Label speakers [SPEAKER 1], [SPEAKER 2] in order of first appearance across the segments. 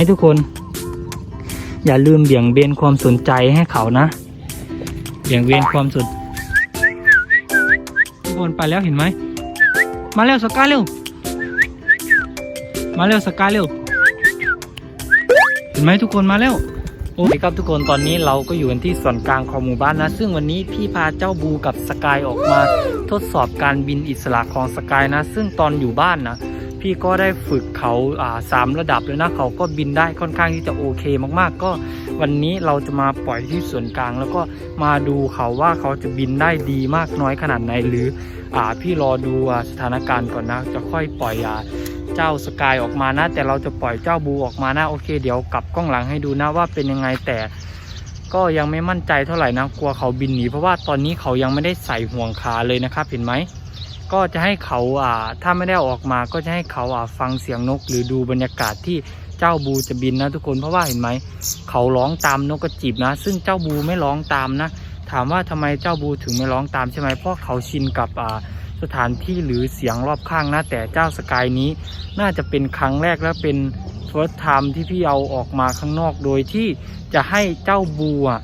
[SPEAKER 1] ให้ทุกคน อย่าลืมเบี่ยงเบนความสนใจให้เขานะ เบี่ยงเบนความสนทุกคนไปแล้วเห็นไหม มาเร็วสกายเร็ว มาเร็วสกายเร็ว เห็นไหมทุกคนมาแล้วโอเคครับทุกคนตอนนี้เราก็อยู่กันที่ส่วนกลางของหมู่บ้านนะ ซึ่งวันนี้พี่พาเจ้าบูกับสกายออกมาทดสอบการบินอิสระของสกายนะ ซึ่งตอนอยู่บ้านนะ พี่ก็ได้ฝึกเขาสามระดับเลยนะเขาก็บินได้ค่อนข้างที่จะโอเคมากๆ ก็วันนี้เราจะมาปล่อยที่ส่วนกลาง แล้วก็มาดูเขาว่าเขาจะบินได้ดีมากน้อยขนาดไหนหรืออพี่รอดูสถานการณ์ก่อนนะ จะค่อยปล่อยอเจ้าสกายออกมานะ แต่เราจะปล่อยเจ้าบูออกมานะโอเคเดี๋ยวกลับกล้องหลังให้ดูนะว่าเป็นยังไงแต่ก็ยังไม่มั่นใจเท่าไหร่นะกลัวเขาบินหนีเพราะว่าตอนนี้เขายังไม่ได้ใส่ห่วงขาเลยนะครับเห็นไหม ก็จะให้เขาอ่าถ้าไม่ได้ออกมาก็จะให้เขาอ่าฟังเสียงนก หรือดูบรรยากาศที่เจ้าบูจะบินนะทุกคนเพราะว่าเห็นไหมเขาร้องตามนกกระจิบนะ ซึ่งเจ้าบูไม่ร้องตามนะ ถามว่าทำไมเจ้าบูถึงไม่ร้องตามใช่ไหมเพราะเขาชินกับอ่าสถานที่หรือเสียงรอบข้างนะแต่เจ้าสกายนี้ น่าจะเป็นครั้งแรกและเป็น first time ที่พี่เอาออกมาข้างนอกโดยที่จะให้เจ้าบูอะ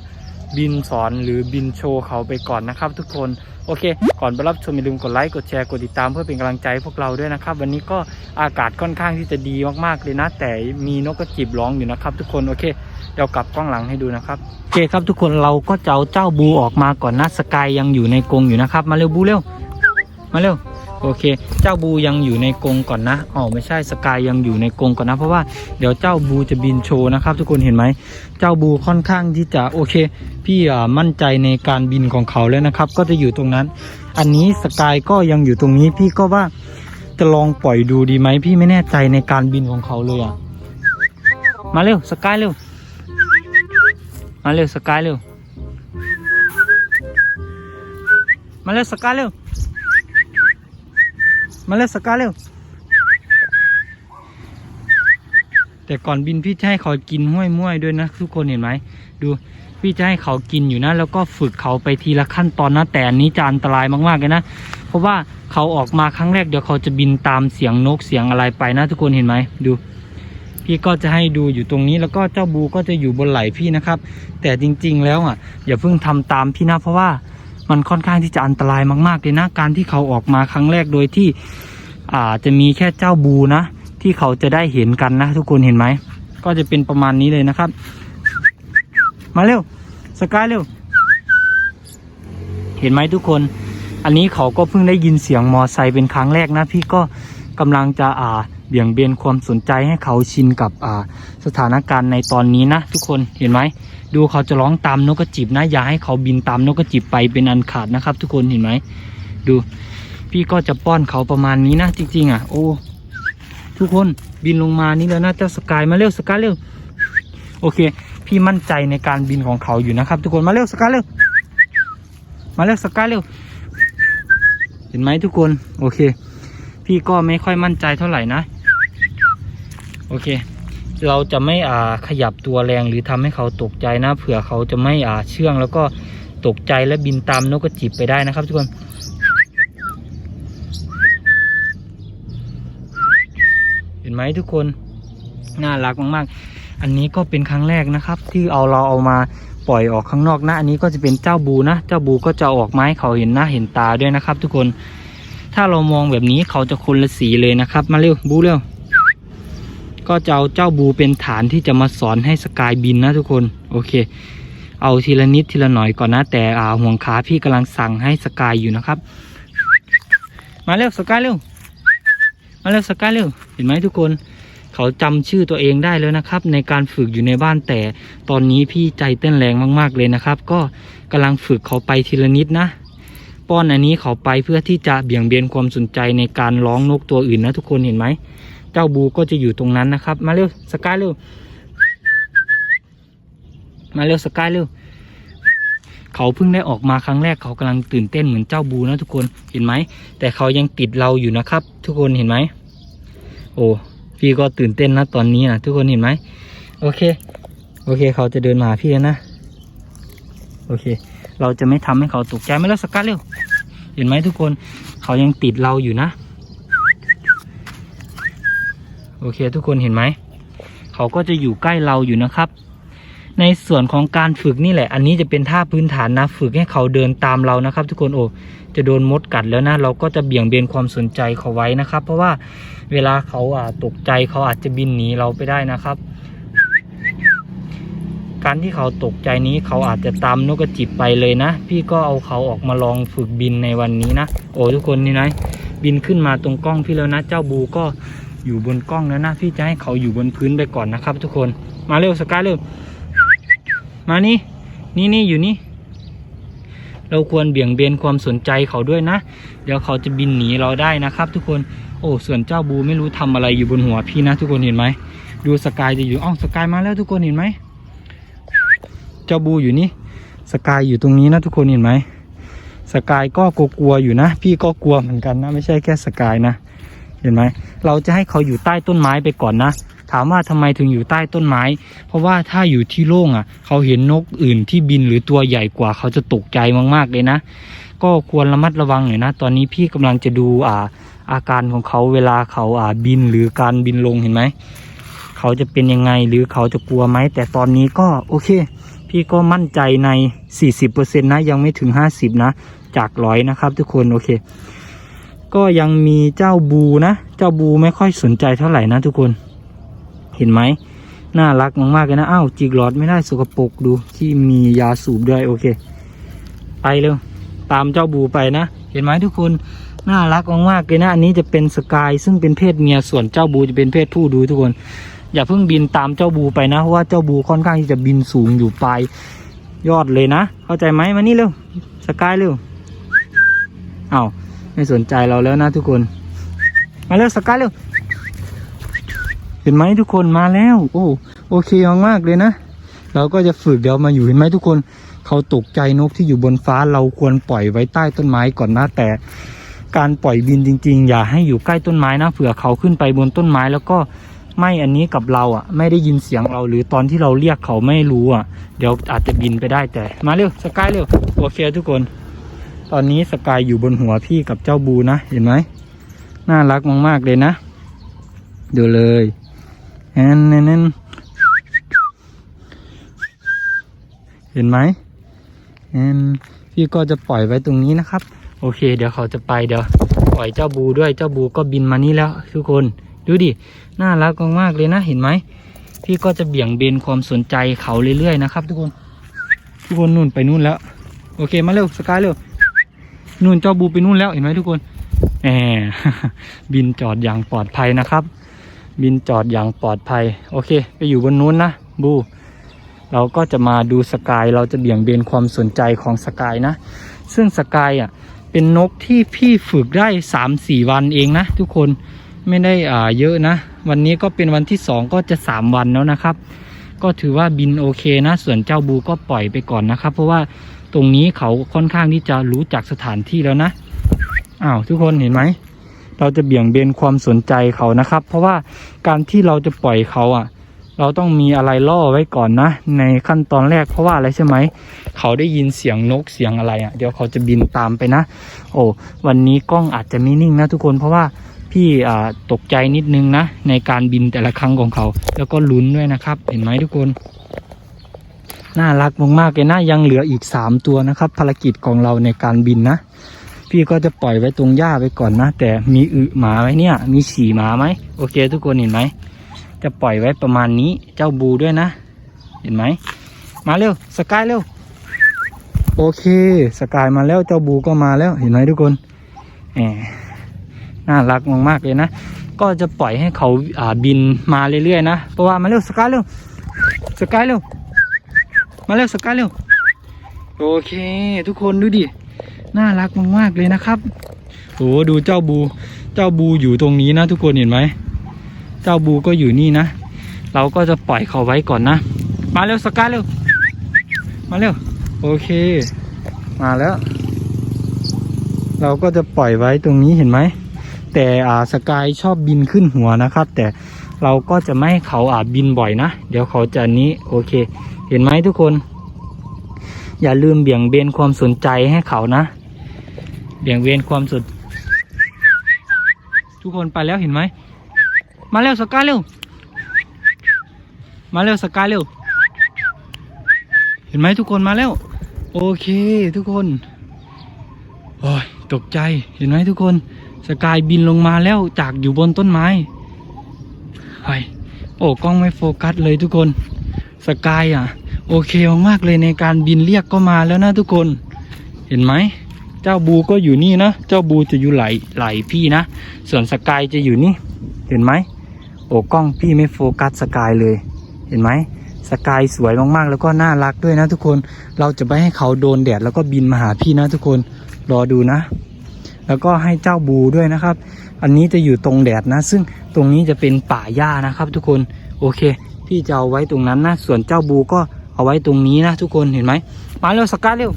[SPEAKER 1] บินสอนหรือบินโชว์เขาไปก่อนนะครับทุกคน โอเค ก่อนไปรับชมอย่าลืมกดไลค์กดแชร์กดติดตามเพื่อเป็นกำลังใจพวกเราด้วยนะครับ วันนี้ก็อากาศค่อนข้างที่จะดีมากๆเลยนะ แต่มีนกกระจิบร้องอยู่นะครับ ทุกคนโอเคเดี๋ยวกลับกล้องหลังให้ดูนะครับโอเคครับทุกคนเราก็จะเอาเจ้าบูออกมาก่อนนะสกายยังอยู่ในกรงอยู่นะครับ มาเร็วบูเร็วมาเร็ว โอเค เจ้าบูยังอยู่ในกรงก่อนนะอ๋อไม่ใช่สกายยังอยู่ในกรงก่อนนะ เพราะว่าเดี๋ยวเจ้าบูจะบินโชว์นะครับ ทุกคนเห็นไหม เจ้าบูค่อนข้างที่จะโอเค พี่มั่นใจในการบินของเขาแล้วนะครับ ก็จะอยู่ตรงนั้น อันนี้สกายก็ยังอยู่ตรงนี้พี่ก็ว่าจะลองปล่อยดูดีไหมพี่ไม่แน่ใจในการบินของเขาเลยอะมาเร็วสกายเร็วมาเร็วสกายเร็วมาเร็วสกายเร็ว มาเร็วสกาเร็ว แต่ก่อนบินพี่จะให้เขากินห้วยม้วยด้วยนะทุกคนเห็นไหมดูพี่จะให้เขากินอยู่นะ แล้วก็ฝึกเขาไปทีละขั้นตอนนะแต่อันนี้จะอันตรายมากๆเลยนะ เพราะว่าเขาออกมาครั้งแรกเดี๋ยวเขาจะบินตามเสียงนกเสียงอะไรไปนะ ทุกคนเห็นไหมดู พี่ก็จะให้ดูอยู่ตรงนี้แล้วก็เจ้าบูก็จะอยู่บนไหล่พี่นะครับ แต่จริง ๆ แล้วอะอย่าเพิ่งทำตามพี่นะเพราะว่า มันค่อนข้างที่จะอันตรายมากๆเลยนะการที่เขาออกมาครั้งแรกโดยที่อาจะมีแค่เจ้าบูนะ ที่เขาจะได้เห็นกันนะ ทุกคนเห็นไหมก็จะเป็นประมาณนี้เลยนะครับ มาเร็วสกายเร็ว เห็นไหมทุกคน อันนี้เขาก็เพิ่งได้ยินเสียงมอไซค์เป็นครั้งแรกนะ พี่ก็กำลังจะอ่า เบี่ยงเบนความสนใจให้เขาชินกับสถานการณ์ในตอนนี้นะ ทุกคนเห็นไหมดูเขาจะร้องตามนกกระจิบนะอย่าให้เขาบินตามนกกระจิบไปเป็นอันขาดนะครับ ทุกคนเห็นไหมดู พี่ก็จะป้อนเขาประมาณนี้นะจริง ๆ อะ โอ้ทุกคนบินลงมานี่แล้วนะเจ้าสกายมาเร็วสกายเร็วโอเค พี่มั่นใจในการบินของเขาอยู่นะครับ ทุกคนมาเร็วสกายเร็วมาเร็วสกายเร็วเห็นไหมทุกคนโอเค พี่ก็ไม่ค่อยมั่นใจเท่าไหร่นะ โอเค เราจะไม่อ่าขยับตัวแรงหรือทำให้เขาตกใจนะ เผื่อเขาจะไม่อ่าเชื่อง แล้วก็ตกใจและบินตามนกกระจิบไปได้นะครับทุกคนเห็นไหมทุกคนน่ารักมากๆ อันนี้ก็เป็นครั้งแรกนะครับ ที่เอาเราเอามาปล่อยออกข้างนอกนะอันนี้ก็จะเป็นเจ้าบูนะ เจ้าบูก็จะออกไม้เขาเห็นหน้าเห็นตาด้วยนะครับ ทุกคน ถ้าเรามองแบบนี้เขาจะคนละสีเลยนะครับ มาเร็วบูเร็ว ก็จะเอาเจ้าบูเป็นฐานที่จะมาสอนให้สกายบินนะทุกคน โอเค เอาทีละนิดทีละหน่อยก่อนนะ แต่อ่าห่วงขาพี่กำลังสั่งให้สกายอยู่นะครับ มาเร็วสกายเร็ว มาเร็วสกายเร็ว เห็นไหมทุกคน เขาจำชื่อตัวเองได้แล้วนะครับ ในการฝึกอยู่ในบ้านแต่ตอนนี้พี่ใจเต้นแรงมาก ๆเลยนะครับ ก็กำลังฝึกเขาไปทีละนิดนะป้อนอันนี้เขาไปเพื่อที่จะเบี่ยงเบนความสนใจในการร้องนกตัวอื่นนะทุกคนเห็นไหม เจ้าบูก็จะอยู่ตรงนั้นนะครับ มาเร็วสกายเร็ว มาเร็วสกายเร็ว เขาเพิ่งได้ออกมาครั้งแรกเขากำลังตื่นเต้นเหมือนเจ้าบูนะทุกคนเห็นไหม แต่เขายังติดเราอยู่นะครับ ทุกคนเห็นไหม โอ้พี่ก็ตื่นเต้นนะตอนนี้นะทุกคนเห็นไหมโอเค โอเค เขาจะเดินมาหาพี่แล้วนะ โอเค เราจะไม่ทำให้เขาตกใจไม่แล้วสกัดเร็ว เห็นไหมทุกคน เขายังติดเราอยู่นะ โอเค ทุกคนเห็นไหม เขาก็จะอยู่ใกล้เราอยู่นะครับ ในส่วนของการฝึกนี่แหละ อันนี้จะเป็นท่าพื้นฐานนะ ฝึกให้เขาเดินตามเรานะครับ ทุกคนโอ้จะโดนมดกัดแล้วนะ เราก็จะเบี่ยงเบนความสนใจเขาไว้นะครับ เพราะว่าเวลาเขาอ่าตกใจเขาอาจจะบินหนีเราไปได้นะครับ การที่เขาตกใจนี้เขาอาจจะตามนกกระจิบไปเลยนะ พี่ก็เอาเขาออกมาลองฝึกบินในวันนี้นะ โอ้ทุกคนนี่นะบินขึ้นมาตรงกล้องพี่แล้วนะ เจ้าบูก็ อยู่บนกล้องแล้วนะพี่จะให้เขาอยู่บนพื้นไปก่อนนะครับ ทุกคนมาเร็วสกายเร็วมานี่นี่นี่อยู่นี่ เราควรเบี่ยงเบนความสนใจเขาด้วยนะ เดี๋ยวเขาจะบินหนีเราได้นะครับ ทุกคนโอ้ส่วนเจ้าบูไม่รู้ทำอะไรอยู่บนหัวพี่นะ ทุกคนเห็นไหมดูสกายจะอยู่อ้าวสกายมาแล้วทุกคนเห็นไหมเจ้าบูอยู่นี่สกายอยู่ตรงนี้นะทุกคนเห็นไหมสกายก็กลัวอยู่นะ พี่ก็กลัวเหมือนกันนะ ไม่ใช่แค่สกายนะ เห็นไหมเราจะให้เขาอยู่ใต้ต้นไม้ไปก่อนนะ ถามว่าทำไมถึงอยู่ใต้ต้นไม้ เพราะว่าถ้าอยู่ที่โล่งอะ เขาเห็นนกอื่นที่บินหรือตัวใหญ่กว่าเขาจะตกใจมากๆเลยนะ ก็ควรระมัดระวังหน่อยนะ ตอนนี้พี่กำลังจะดูอ่าอาการของเขาเวลาเขาอ่าบินหรือการบินลงเห็นไหมเขาจะเป็นยังไงหรือเขาจะกลัวไหมแต่ตอนนี้ก็โอเค พี่ก็มั่นใจใน 40%นะยังไม่ถึง 50 นะ จากร้อยนะครับทุกคนโอเค ก็ยังมีเจ้าบูนะ เจ้าบูไม่ค่อยสนใจเท่าไหร่นะทุกคน เห็นไหม น่ารักมากๆเลยนะอ้าวจิกหลอดไม่ได้สกปรกดูที่มียาสูบด้วยโอเค ไปเร็ว ตามเจ้าบูไปนะ เห็นไหมทุกคน น่ารักมากๆเลยนะ อันนี้จะเป็นสกายซึ่งเป็นเพศเมีย ส่วนเจ้าบูจะเป็นเพศผู้ดูทุกคน อย่าเพิ่งบินตามเจ้าบูไปนะ เพราะว่าเจ้าบูค่อนข้างที่จะบินสูงอยู่ปลายยอดเลยนะ เข้าใจไหมมานี่เร็ว สกายเร็วอ้าว ไม่สนใจเราแล้วนะทุกคน มาเร็วสกายเร็ว เห็นไหมทุกคนมาแล้ว โอ้โอเคมากๆเลยนะ เราก็จะฝึกเดี๋ยวมาอยู่เห็นไหมทุกคน เขาตกใจนกที่อยู่บนฟ้าเราควรปล่อยไว้ใต้ต้นไม้ก่อนนะแต่การปล่อยบินจริง ๆ อย่าให้อยู่ใกล้ต้นไม้นะเผื่อเขาขึ้นไปบนต้นไม้แล้วก็ไม่อันนี้กับเราอะ ไม่ได้ยินเสียงเราหรือตอนที่เราเรียกเขาไม่รู้อะ เดี๋ยวอาจจะบินไปได้แต่มาเร็วสกายเร็วโอเคทุกคน ตอนนี้สกายอยู่บนหัวพี่กับเจ้าบูนะ เห็นไหม น่ารักมาก ๆ เลยนะ ดูเลยแอนแอนนเห็นไหมแอนพี่ก็จะปล่อยไว้ตรงนี้นะครับ โอเค เดี๋ยวเขาจะไปเดี๋ยวปล่อยเจ้าบูด้วยเจ้าบูก็บินมานี่แล้ว ทุกคนดูดิ น่ารักมากๆเลยนะ เห็นไหม พี่ก็จะเบี่ยงเบนความสนใจเขาเรื่อยๆนะครับ ทุกคน ทุกคนนู่นไปนู่นแล้ว โอเค มาเร็ว สกายเร็ว นู่นเจ้าบูไปนู่นแล้วเห็นไหมทุกคนแหมบินจอดอย่างปลอดภัยนะครับ บินจอดอย่างปลอดภัย โอเค ไปอยู่บนนู้นนะบู เราก็จะมาดูสกายเราจะเบี่ยงเบนความสนใจของสกายนะ ซึ่งสกายอะเป็นนกที่พี่ฝึกได้สามสี่วันเองนะทุกคนไม่ได้อ่าเยอะนะ วันนี้ก็เป็นวันที่สองก็จะสามวันแล้วนะครับ ก็ถือว่าบินโอเคนะ ส่วนเจ้าบูก็ปล่อยไปก่อนนะครับ เพราะว่า ตรงนี้เขาค่อนข้างที่จะรู้จักสถานที่แล้วนะอ้าวทุกคนเห็นไหมเราจะเบี่ยงเบนความสนใจเขานะครับ เพราะว่าการที่เราจะปล่อยเขาอะ เราต้องมีอะไรล่อไว้ก่อนนะ ในขั้นตอนแรกเพราะว่าอะไรใช่ไหม เขาได้ยินเสียงนกเสียงอะไรอะเดี๋ยวเขาจะบินตามไปนะ โอ้วันนี้กล้องอาจจะไม่นิ่งนะทุกคนเพราะว่าพี่อ่าตกใจนิดนึงนะ ในการบินแต่ละครั้งของเขา แล้วก็ลุ้นด้วยนะครับ เห็นไหมทุกคน น่ารักมากๆเลยนะยังเหลืออีกสามตัวนะครับ ภารกิจของเราในการบินนะ พี่ก็จะปล่อยไว้ตรงหญ้าไปก่อนนะ แต่มีอึหมาไว้เนี่ย มีฉี่หมาไหมโอเค ทุกคนเห็นไหมจะปล่อยไว้ประมาณนี้เจ้าบูด้วยนะ เห็นไหมมาเร็วสกายเร็วโอเคสกายมาแล้วเจ้าบูก็มาแล้วเห็นไหมทุกคนแหมน่ารักมากๆเลยนะ ก็จะปล่อยให้เขาอ่าบินมาเรื่อยๆนะเพราะว่ามาเร็วสกายเร็วสกายเร็ว มาเร็วสกายเร็ว โอเค ทุกคนดูดิ น่ารักมากๆเลยนะครับโอ้ดูเจ้าบู เจ้าบูอยู่ตรงนี้นะ ทุกคนเห็นไหม เจ้าบูก็อยู่นี่นะ เราก็จะปล่อยเขาไว้ก่อนนะ มาเร็วสกายเร็ว มาเร็ว โอเค มาแล้ว เราก็จะปล่อยไว้ตรงนี้เห็นไหม แต่อ่าสกายชอบบินขึ้นหัวนะครับ แต่เราก็จะไม่ให้เขาอาบินบ่อยนะ เดี๋ยวเขาจะนี้โอเค เห็นไหมทุกคน อย่าลืมเบี่ยงเบนความสนใจให้เขานะ เบี่ยงเบนความสนทุกคนไปแล้วเห็นไหม มาเร็วสกายเร็ว มาเร็วสกายเร็ว เห็นไหมทุกคนมาแล้ว โอเคทุกคน โอ้ยตกใจเห็นไหมทุกคน สกายบินลงมาแล้วจากอยู่บนต้นไม้ไปโอ้กล้องไม่โฟกัสเลยทุกคน สกายอะ โอเคมากๆเลยในการบินเรียกก็มาแล้วนะทุกคนเห็นไหม เจ้าบูก็อยู่นี่นะ เจ้าบูจะอยู่ไหลไหลพี่นะ ส่วนสกายจะอยู่นี่ เห็นไหม โอ้กล้องพี่ไม่โฟกัสสกายเลย เห็นไหม สกายสวยมากๆ แล้วก็น่ารักด้วยนะทุกคน เราจะไม่ให้เขาโดนแดดแล้วก็บินมาหาพี่นะทุกคน รอดูนะ แล้วก็ให้เจ้าบูด้วยนะครับ อันนี้จะอยู่ตรงแดดนะ ซึ่งตรงนี้จะเป็นป่าหญ้านะครับ ทุกคน โอเค พี่จะเอาไว้ตรงนั้นนะ ส่วนเจ้าบูก็เอาไว้ตรงนี้นะทุกคนเห็นไหมมาเร็วสกายเร็ว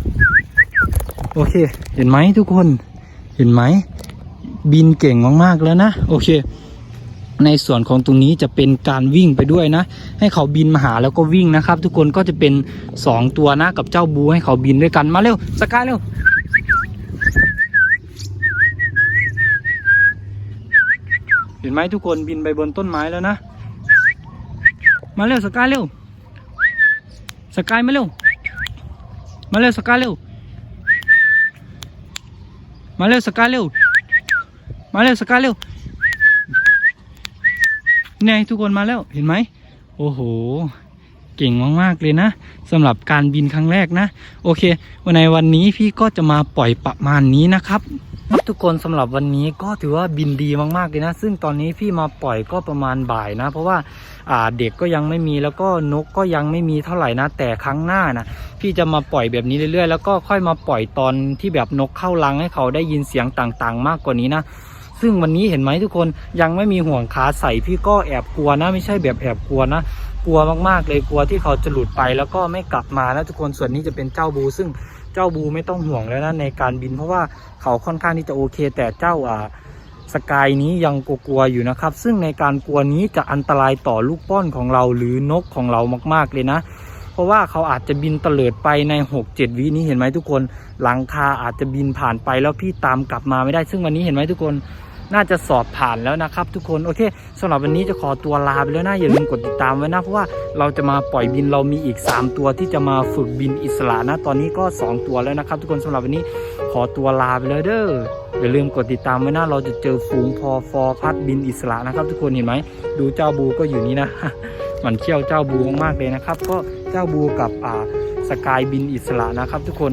[SPEAKER 1] โอเค เห็นไหมทุกคนเห็นไหมบินเก่งมากๆแล้วนะโอเค ในส่วนของตรงนี้จะเป็นการวิ่งไปด้วยนะ ให้เขาบินมาหาแล้วก็วิ่งนะครับ ทุกคนก็จะเป็นสองตัวนะกับเจ้าบูให้เขาบินด้วยกันมาเร็วสกายเร็วเห็นไหมทุกคนบินไปบนต้นไม้แล้วนะ มาเร็วสกายเร็วสกายมาเร็ว มาเร็วสกายเร็ว มาเร็วสกายเร็ว มาเร็วสกายเร็วนี่ไงทุกคนมาแล้วเห็นไหมโอ้โห เก่งมากๆเลยนะสำหรับการบินครั้งแรกนะ โอเค วันในวันนี้พี่ก็จะมาปล่อยประมาณนี้นะครับ ครับทุกคนสำหรับวันนี้ก็ถือว่าบินดีมากๆเลยนะ ซึ่งตอนนี้พี่มาปล่อยก็ประมาณบ่ายนะ เพราะว่าอ่าเด็กก็ยังไม่มีแล้วก็นกก็ยังไม่มีเท่าไหร่นะ แต่ครั้งหน้านะพี่จะมาปล่อยแบบนี้เรื่อยๆ แล้วก็ค่อยมาปล่อยตอนที่แบบนกเข้ารังให้เขาได้ยินเสียงต่างๆ มากกว่านี้นะซึ่งวันนี้เห็นไหมทุกคนยังไม่มีห่วงขาใส่พี่ก็แอบกลัวนะ ไม่ใช่แบบแอบกลัวนะกลัวมากๆเลยกลัวที่เขาจะหลุดไปแล้วก็ไม่กลับมานะทุกคนส่วนนี้จะเป็นเจ้าบูซึ่ง จ้าบูไม่ต้องห่วงแล้วนะในการบิน เพราะว่าเขาค่อนข้างที่จะโอเค แต่เจ้าอ่าสกายนี้ยังกลัวๆอยู่นะครับ ซึ่งในการกลัวนี้จะอันตรายต่อลูกป้อนของเราหรือนกของเรามากๆเลยนะ เพราะว่าเขาอาจจะบินเตลิดไปใน 6-7 วินี้เห็นไหมทุกคน หลังคาอาจจะบินผ่านไปแล้วพี่ตามกลับมาไม่ได้ ซึ่งวันนี้เห็นไหมทุกคน น่าจะสอบผ่านแล้วนะครับ ทุกคนโอเคสำหรับวันนี้จะขอตัวลาไปแล้วนะอย่าลืมกดติดตามไว้นะเพราะว่าเราจะมาปล่อยบินเรามีอีก 3 ตัวที่จะมาฝึกบินอิสระนะ ตอนนี้ก็ 2 ตัวแล้วนะครับ ทุกคนสำหรับวันนี้ขอตัวลาไปแล้วเด้ออย่าลืมกดติดตามไว้นะเราจะเจอฝูงพอฟอพัดบินอิสระนะครับ ทุกคนเห็นไหมดูเจ้าบูก็อยู่นี่นะมันเชี่ยวเจ้าบูมากๆเลยนะครับ ก็เจ้าบูกับอ่าสกายบินอิสระนะครับ ทุกคน